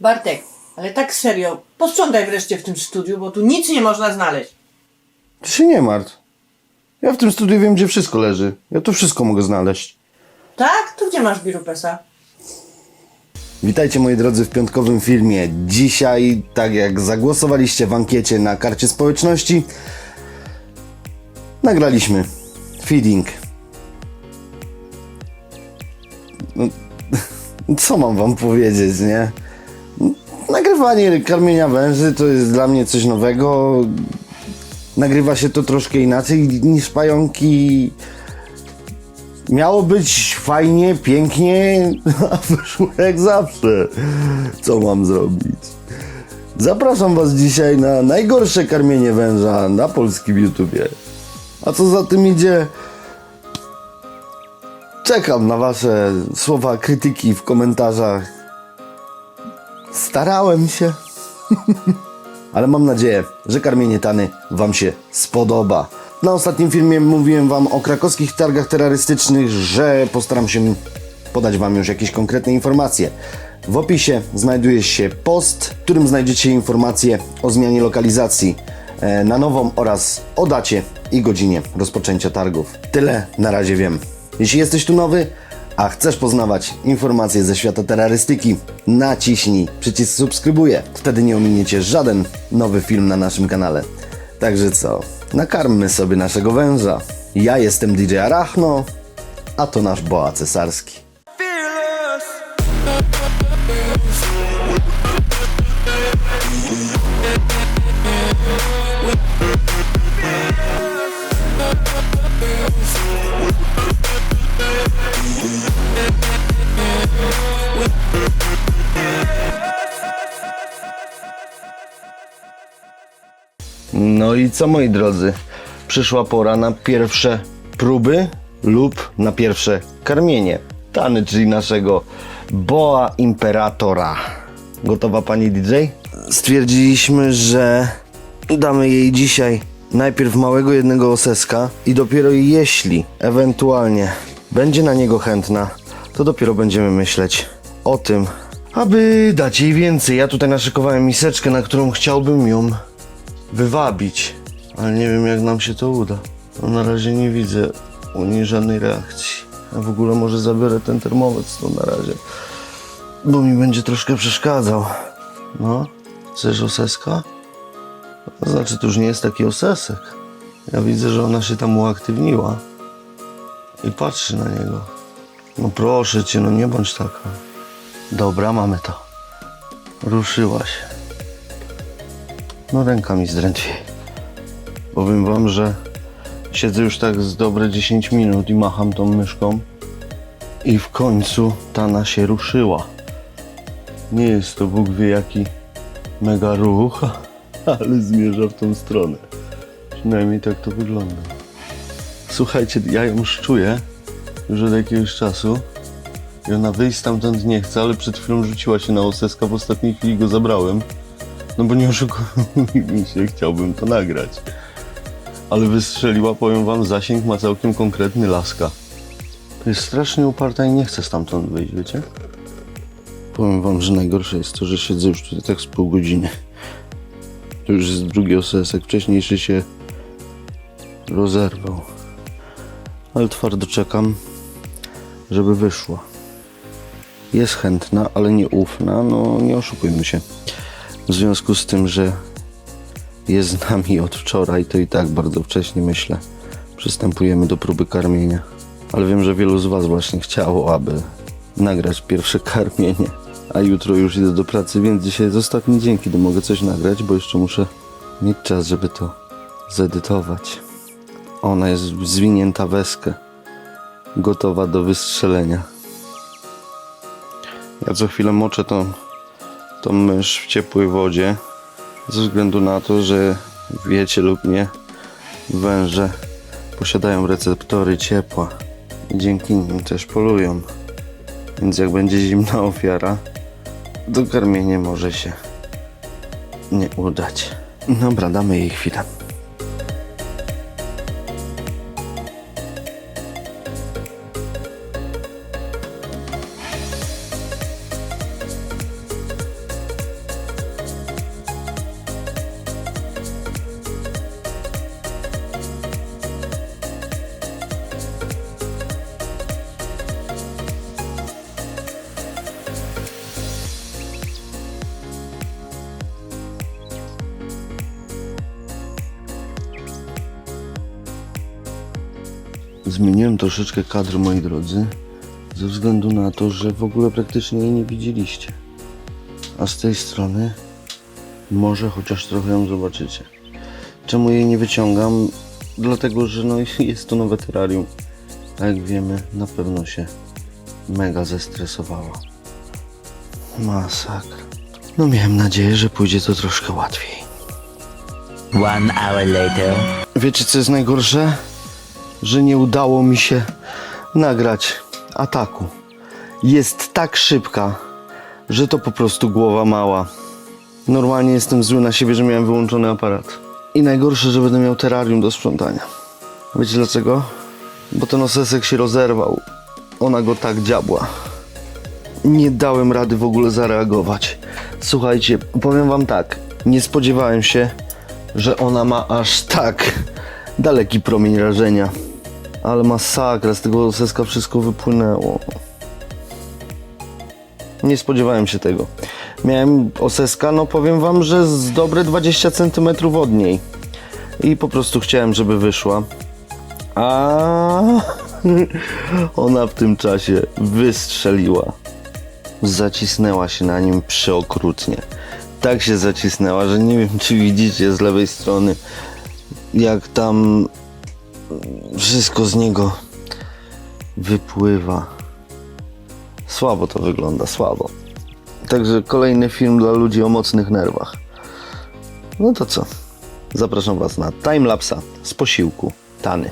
Bartek, ale tak serio, posprzątaj wreszcie w tym studiu, bo tu nic nie można znaleźć. Ty się nie martw. Ja w tym studiu wiem, gdzie wszystko leży. Ja tu wszystko mogę znaleźć. Tak? To gdzie masz birupesa? Witajcie moi drodzy w piątkowym filmie. Dzisiaj, tak jak zagłosowaliście w ankiecie na karcie społeczności, nagraliśmy feeding. No, co mam wam powiedzieć, nie? Nagrywanie karmienia węży to jest dla mnie coś nowego. Nagrywa się to troszkę inaczej niż pająki. Miało być fajnie, pięknie, a wyszło jak zawsze. Co mam zrobić? Zapraszam Was dzisiaj na najgorsze karmienie węża na polskim YouTubie. A co za tym idzie? Czekam na Wasze słowa krytyki w komentarzach. Starałem się. Ale mam nadzieję, że karmienie tany Wam się spodoba. Na ostatnim filmie mówiłem Wam o krakowskich targach terrorystycznych, że postaram się podać Wam już jakieś konkretne informacje. W opisie znajduje się post, w którym znajdziecie informacje o zmianie lokalizacji e, na nową oraz o dacie i godzinie rozpoczęcia targów. Tyle na razie wiem. Jeśli jesteś tu nowy, a chcesz poznawać informacje ze świata terrorystyki, naciśnij przycisk subskrybuję. Wtedy nie ominiecie żaden nowy film na naszym kanale. Także co? Nakarmmy sobie naszego węża. Ja jestem DJ Arachno, a to nasz boa cesarski. No i co moi drodzy? Przyszła pora na pierwsze próby lub na pierwsze karmienie. Tany, czyli naszego Boa Imperatora. Gotowa pani DJ? Stwierdziliśmy, że damy jej dzisiaj najpierw małego jednego oseska i dopiero jeśli ewentualnie będzie na niego chętna, to dopiero będziemy myśleć o tym, aby dać jej więcej. Ja tutaj naszykowałem miseczkę, na którą chciałbym ją wywabić, ale nie wiem jak nam się to uda. No, na razie nie widzę u niej żadnej reakcji. Ja w ogóle może zabiorę ten termometr to na razie, bo mi będzie troszkę przeszkadzał. No, chcesz oseska? To znaczy to już nie jest taki osesek. Ja widzę, że ona się tam uaktywniła i patrzy na niego. No proszę cię, no nie bądź taka. Dobra, mamy to. Ruszyła się. No ręka mi zdrętwie. Powiem wam, że siedzę już tak z dobre 10 minut i macham tą myszką i w końcu Tana się ruszyła. Nie jest to Bóg wie jaki mega ruch, ale zmierza w tą stronę. Przynajmniej tak to wygląda. Słuchajcie, ja ją szczuję już od jakiegoś czasu i ona wyjść stamtąd nie chce, ale przed chwilą rzuciła się na oseska, w ostatniej chwili go zabrałem. No bo nie oszukujmy się, chciałbym to nagrać. Ale wystrzeliła, powiem wam, zasięg ma całkiem konkretny laska. To jest strasznie uparta i nie chce stamtąd wyjść, wiecie? Powiem wam, że najgorsze jest to, że siedzę już tutaj tak z pół godziny. To już jest drugi osesek, wcześniejszy się rozerwał. Ale twardo czekam, żeby wyszła. Jest chętna, ale nieufna, no nie oszukujmy się. W związku z tym, że jest z nami od wczoraj, to i tak bardzo wcześnie myślę. Przystępujemy do próby karmienia. Ale wiem, że wielu z Was właśnie chciało, aby nagrać pierwsze karmienie. A jutro już idę do pracy, więc dzisiaj jest ostatni dzień, kiedy mogę coś nagrać, bo jeszcze muszę mieć czas, żeby to zedytować. Ona jest zwinięta w eskę, gotowa do wystrzelenia. Ja co chwilę moczę tą tą mysz w ciepłej wodzie ze względu na to, że wiecie lub nie, węże posiadają receptory ciepła i dzięki nim też polują. Więc jak będzie zimna ofiara, to karmienie może się nie udać. Dobra, damy jej chwilę. Zmieniłem troszeczkę kadr, moi drodzy, ze względu na to, że w ogóle praktycznie jej nie widzieliście. A z tej strony może chociaż trochę ją zobaczycie. Czemu jej nie wyciągam? Dlatego, że no jest to nowe terrarium. A jak wiemy, na pewno się mega zestresowała. Masakra. No miałem nadzieję, że pójdzie to troszkę łatwiej. One hour later. Wiecie co jest najgorsze? Że nie udało mi się nagrać ataku. Jest tak szybka, że to po prostu głowa mała. Normalnie jestem zły na siebie, że miałem wyłączony aparat. I najgorsze, że będę miał terrarium do sprzątania. Wiecie dlaczego? Bo ten osesek się rozerwał. Ona go tak dziabła. Nie dałem rady w ogóle zareagować. Słuchajcie, powiem wam tak. Nie spodziewałem się, że ona ma aż tak daleki promień rażenia. Ale masakra, z tego oseska wszystko wypłynęło. Nie spodziewałem się tego. Miałem oseska, no powiem wam, że z dobre 20 cm od niej. I po prostu chciałem, żeby wyszła. A ona w tym czasie wystrzeliła. Zacisnęła się na nim przeokrutnie. Tak się zacisnęła, że nie wiem, czy widzicie z lewej strony, jak tam wszystko z niego wypływa. Słabo to wygląda, słabo. Także kolejny film dla ludzi o mocnych nerwach. No to co? Zapraszam Was na timelapsa z posiłku Tany.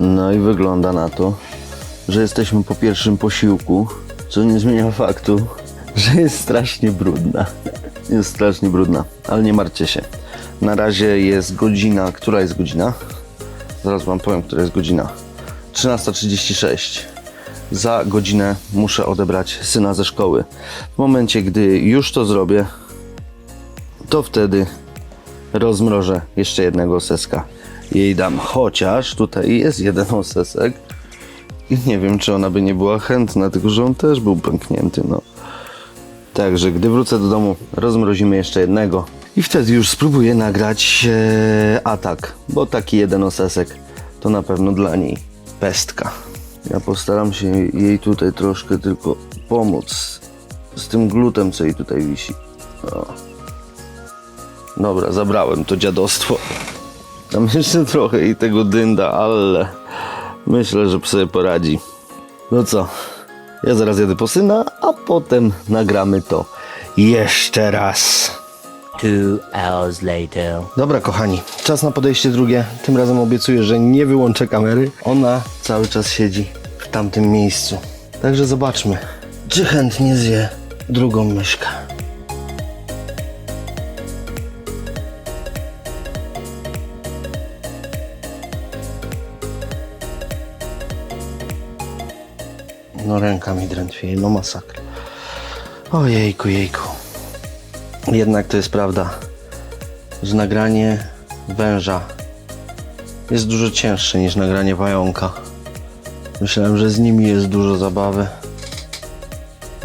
No i wygląda na to, że jesteśmy po pierwszym posiłku, co nie zmienia faktu, że jest strasznie brudna. Jest strasznie brudna, ale nie martwcie się. Na razie jest godzina, która jest godzina? Zaraz wam powiem, która jest godzina. 13.36. Za godzinę muszę odebrać syna ze szkoły. W momencie, gdy już to zrobię, to wtedy rozmrożę jeszcze jednego oseska. Jej dam, chociaż tutaj jest jeden osesek i nie wiem, czy ona by nie była chętna, tylko że on też był pęknięty, no. Także gdy wrócę do domu, rozmrozimy jeszcze jednego i wtedy już spróbuję nagrać e, atak, bo taki jeden osesek to na pewno dla niej pestka. Ja postaram się jej tutaj troszkę tylko pomóc z tym glutem, co jej tutaj wisi. O. Dobra, zabrałem to dziadostwo. Tam jeszcze trochę i tego dynda, ale myślę, że sobie poradzi. No co, ja zaraz jadę po syna, a potem nagramy to jeszcze raz. Two hours later. Dobra, kochani, czas na podejście drugie. Tym razem obiecuję, że nie wyłączę kamery. Ona cały czas siedzi w tamtym miejscu. Także zobaczmy, czy chętnie zje drugą myszkę. No ręka mi drętwieje, no masakra. Ojejku, jejku. Jednak to jest prawda, że nagranie węża jest dużo cięższe niż nagranie pająka. Myślałem, że z nimi jest dużo zabawy,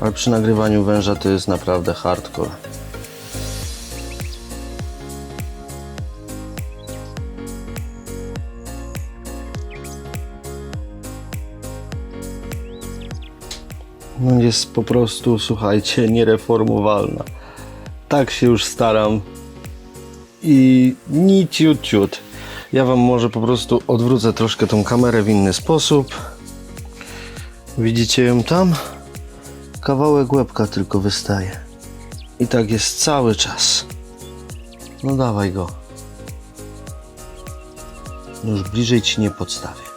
ale przy nagrywaniu węża to jest naprawdę hardcore. No jest po prostu, słuchajcie, niereformowalna. Tak się już staram i nic ciut, ciut. Ja wam może po prostu odwrócę troszkę tą kamerę w inny sposób. Widzicie ją tam? Kawałek łebka tylko wystaje. I tak jest cały czas. No dawaj go. Już bliżej ci nie podstawię.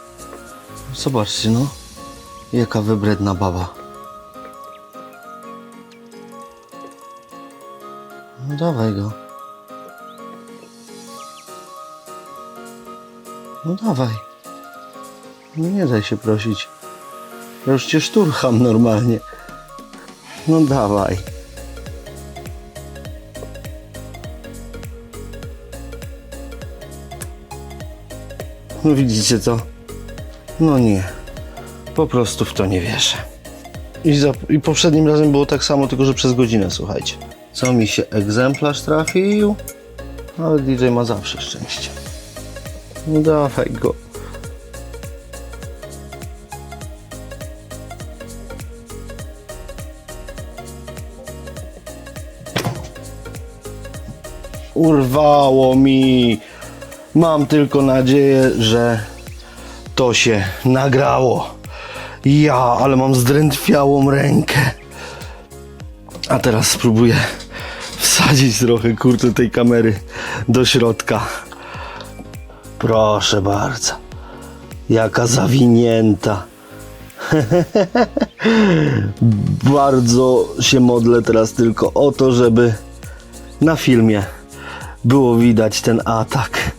Zobaczcie no. Jaka wybredna baba. No dawaj go. No dawaj. No nie daj się prosić. Ja już cię szturcham normalnie. No dawaj. No widzicie to? No nie. Po prostu w to nie wierzę. I, za, I poprzednim razem było tak samo, tylko że przez godzinę, słuchajcie. Co mi się egzemplarz trafił? Ale DJ ma zawsze szczęście. No dawaj go. Urwało mi. Mam tylko nadzieję, że to się nagrało. Ja, ale mam zdrętwiałą rękę. A teraz spróbuję wsadzić trochę kurczę tej kamery do środka. Proszę bardzo. Jaka zawinięta. bardzo się modlę teraz tylko o to, żeby na filmie było widać ten atak.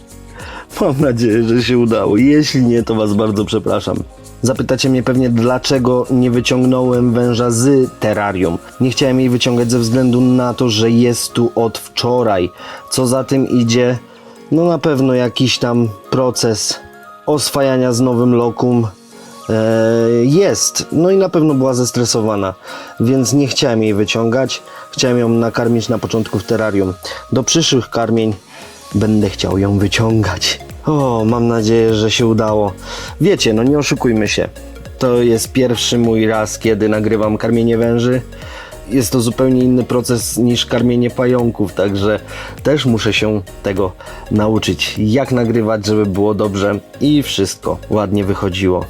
Mam nadzieję, że się udało. Jeśli nie, to Was bardzo przepraszam. Zapytacie mnie pewnie, dlaczego nie wyciągnąłem węża z terrarium. Nie chciałem jej wyciągać ze względu na to, że jest tu od wczoraj. Co za tym idzie, no na pewno jakiś tam proces oswajania z nowym lokum e, jest. No i na pewno była zestresowana, więc nie chciałem jej wyciągać. Chciałem ją nakarmić na początku w terrarium. Do przyszłych karmień będę chciał ją wyciągać. O, mam nadzieję, że się udało. Wiecie, no nie oszukujmy się. To jest pierwszy mój raz, kiedy nagrywam karmienie węży. Jest to zupełnie inny proces niż karmienie pająków, także też muszę się tego nauczyć. Jak nagrywać, żeby było dobrze i wszystko ładnie wychodziło.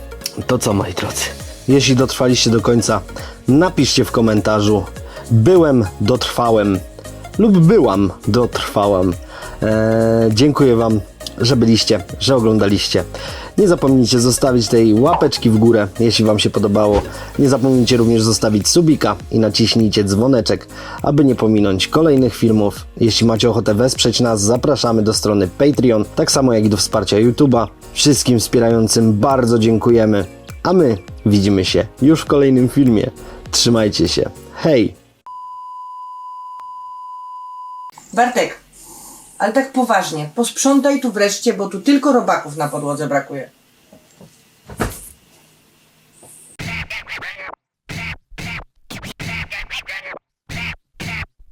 To co, moi drodzy? Jeśli dotrwaliście do końca, napiszcie w komentarzu. Byłem, dotrwałem lub byłam, dotrwałam. Eee, dziękuję Wam, że byliście, że oglądaliście. Nie zapomnijcie zostawić tej łapeczki w górę, jeśli Wam się podobało. Nie zapomnijcie również zostawić subika i naciśnijcie dzwoneczek, aby nie pominąć kolejnych filmów. Jeśli macie ochotę wesprzeć nas, zapraszamy do strony Patreon, tak samo jak i do wsparcia YouTube'a. Wszystkim wspierającym bardzo dziękujemy, a my widzimy się już w kolejnym filmie. Trzymajcie się. Hej! Bartek, ale tak poważnie, posprzątaj tu wreszcie, bo tu tylko robaków na podłodze brakuje.